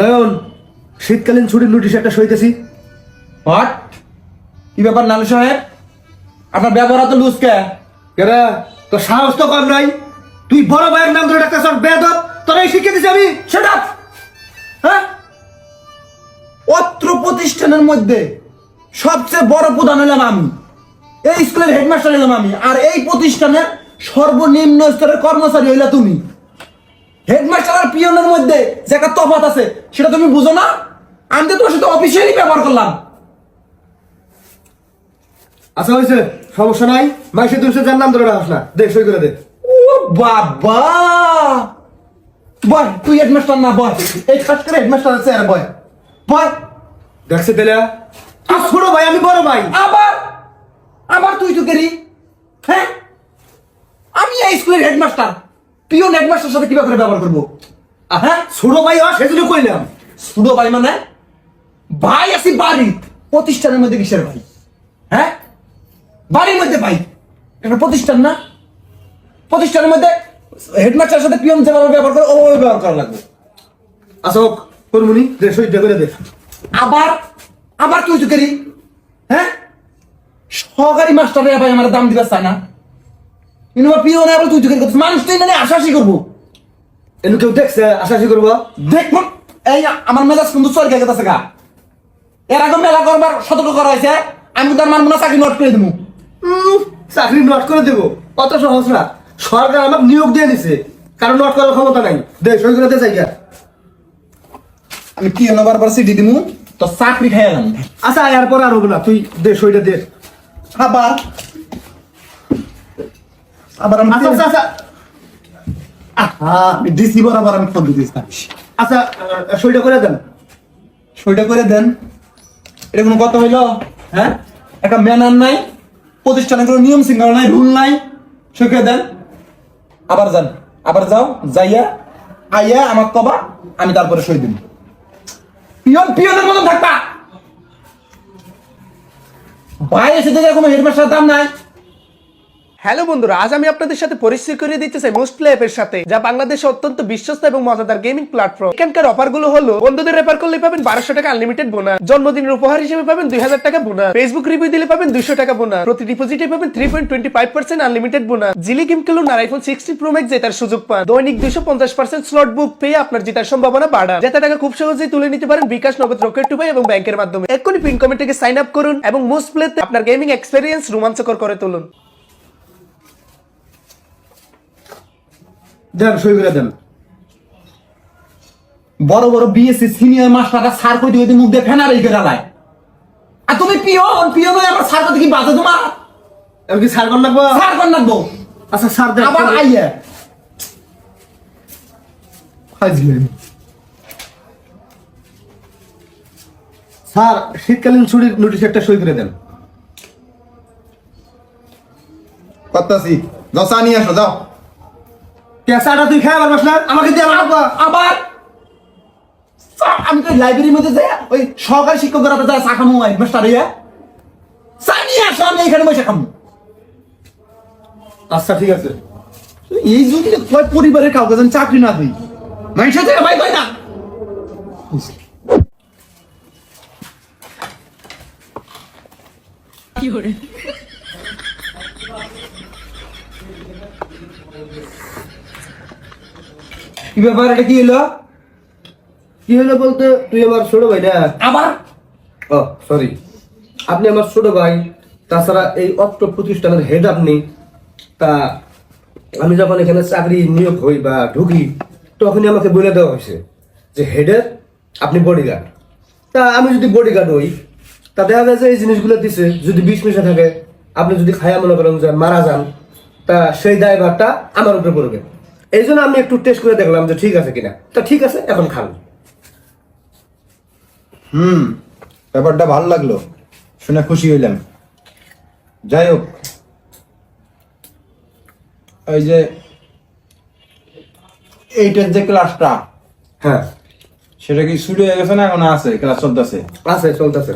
নয়ন, শীতকালীন ছুটির নোটিশ একটা সইতেছি। হট কি ব্যাপার নালু সাহেব? আপনার ব্যবহার তো লুজ কে? কেরা তোর সাহস তো কম নাই। তুই বড় ভাইয়ের নাম ধরে ডাক্তার সব বেদব তোর শিখিয়ে দিছি আমি। সেট হ্যাঁ? অত্র প্রতিষ্ঠানের মধ্যে সবচেয়ে বড় প্রধান হলাম আমি। এই স্কুলের হেডমাস্টার হলাম আমি। আর এই প্রতিষ্ঠানের সর্বনিম্ন স্তরের কর্মচারী হইলা তুমি। হেডমাস্টার আর পিয়নের মধ্যে যে একটা তফাৎ আছে সেটা তুমি বুঝো না? আমি তো তোমার সাথে অফিসিয়ালি ব্যবহার করলাম। আচ্ছা হয়েছে। সমস্যা নাই। মাইসে তুই যার নাম ধরে রাখস না। দে সই করে দে। ও বাবা! বয় তুই হেডমাস্টার না বয়। এই খাস করে হেডমাস্টার আছে আর বয়। বয়। দেখছে তেলা তুই ছোট ভাই আমি বড় ভাই। আবার? আবার তুই তো কেরি হ্যাঁ? আমি এই স্কুলের হেডমাস্টার পিওন হেডমাস্টার সাথে কীভাবে করে ব্যবহার করব? হ্যাঁ ছোট ভাই আর সেজন্য কইলাম। শুধু ভাই মানে? ভাই আছি বাড়ি। প্রতিষ্ঠানের মধ্যে কিসের ভাই? হ্যাঁ? বাড়ির মধ্যে ভাই। একটা প্রতিষ্ঠান না? প্রতিষ্ঠানের মধ্যে হেডমাস্টারের সাথে পিয়ন যেভাবে ব্যবহার করে, ওভাবে ব্যবহার করা লাগবে। আচ্ছা হোক করমুনি সইটা করে দে। আবার আবার তুই কেরি হ্যাঁ? সহকারী মাস্টারে ভাই আমার দাম দিবে চায় না। আমার তুই করছিস মানুষ তো মানে করব। এনু কেউ দেখছে আশাশি করব? দেখব। এই আমার মেজাজ কিন্তু চরকে গেছে গা। এর আগে মেলা করবার সতর্ক করা হয়েছে আমি তার মানবো না চাকরি নোট করে দেবো। চাকরি নট করে দেবো? অত সহজ না। সরকার আমাকে নিয়োগ দিয়ে দিছে কারণ নট করার ক্ষমতা নাই। দে সই করে দে আমি কি হলো বারবার সিটি দিমু? তো চাকরি খাই আচ্ছা এর পর আর হব না তুই দে সইটা দে। আবার? আবার আমি আচ্ছা আচ্ছা আচ্ছা। আমি ডিসি বরাবর আমি ফোন দিতেছি আচ্ছা সইটা করে দেন। সইটা করে দেন। এটা কোনো কথা হইল? হ্যাঁ? একটা ম্যানার নাই প্রতিষ্ঠানে কোনো নিয়ম শৃঙ্খলা নাই রুল নাই। সই করে দেন। আবার যান। আবার যাও যাইয়া আইয়া আমার কবা আমি তারপরে সই দিন পিয়ন পিয়নের মতন থাকবা। ভাই এসে দেখে কোনো হেডমাস্টার দাম নাই। হ্যালো বন্ধুরা, আজ আমি আপনাদের সাথে পরিচয় করিয়ে দিতে চাই মোস্ট প্লে অ্যাপের সাথে, যা বাংলাদেশে অত্যন্ত বিশ্বস্ত এবং মজাদার গেমিং প্ল্যাটফর্ম এখানকার অফারগুলো হলো, বন্ধুদের রেফার করলে পাবেন বারোশো টাকা আনলিমিটেড বোনাস জন্মদিনের উপহার হিসেবে পাবেন দুই হাজার টাকা বোনাস ফেসবুক রিভিউ দিলে পাবেন দুইশো টাকা বোনাস প্রতি ডিপোজিটে পাবেন three point twenty five percent unlimited bonus Jili game খেলুন আর আইফোন সিক্সটিন প্রো ম্যাক্স জেতার সুযোগ পান। দৈনিক দুইশো পঞ্চাশ পার্সেন্ট স্লট বুক পেয়ে আপনার জেতার সম্ভাবনা বাড়ান। জেতা টাকা খুব সহজেই তুলে নিতে পারেন বিকাশ নগদ রকেট টুপাই এবং ব্যাংকের মাধ্যমে। এক্ষুনি পিন কমেন্টে সাইন আপ করুন এবং মোস্ট প্লেতে আপনার গেমিং এক্সপিরিয়েন্স রোমাঞ্চকর করে তুলুন। দেন সই করে দেন। বড় বড় বিএসসি সিনিয়র মাস্টাররা সার কই দিয়ে মুখ দিয়ে আর তুমি পিয়ন পিয়ন হয়ে সার কি বাজে তোমার? আমি কি সার কর লাগবো? সার কর নাকবো আচ্ছা সার দেন। আবার আইয়া। স্যার শীতকালীন ছুটির নোটিশ একটা সই করে দেন। করতেছি। চা নিয়ে আসো যাও। পেশাটা তুই খাই আবার বসলা আমাকে দিয়ে আমার আবার? আমি তো লাইব্রেরির মধ্যে যাই ওই সহকারী শিক্ষকরা যারা চা খামু মাস্টার ইয়া। চা নিয়ে আসো আমি এখানে বসে খামু। আচ্ছা ঠিক আছে। এই যদি কয় পরিবারের কাউকে যেন চাকরি না দিই। মানুষের থেকে ভাই কয় না। কি ব্যাপার? এটা কি হলো? কি হলো বলতে? তুই আমার ছোট ভাই না? আবার ও সরি আপনি আমার ছোট ভাই। তাছাড়া এই অত্র প্রতিষ্ঠানের হেড আপনি। তা আমি যখন এখানে চাকরি নিয়োগ হই বা ঢুকি তখনই আমাকে বলে দেওয়া হয়েছে যে হেডের আপনি বডিগার্ড তা আমি যদি বডিগার্ড হই তা দেখা যায় যে এই জিনিসগুলো দিছে যদি বিষ মিশে থাকে আপনি যদি খায়া মনে করেন যে মারা যান তা সেই দায়ভারটা আমার উপরে পড়বে। এই জন্য আমি একটু টেস্ট করে দেখলাম যে ঠিক আছে কিনা। তা ঠিক আছে এখন খান। হুম ব্যাপারটা ভালো লাগল শুনে খুশি হইলাম। যাই হোক ওই যে এইটার যে ক্লাসটা হ্যাঁ। সেটা কি শুরু হয়ে গেছে না এখন আছে? ক্লাস চলতেছে? আছে চলতেছে।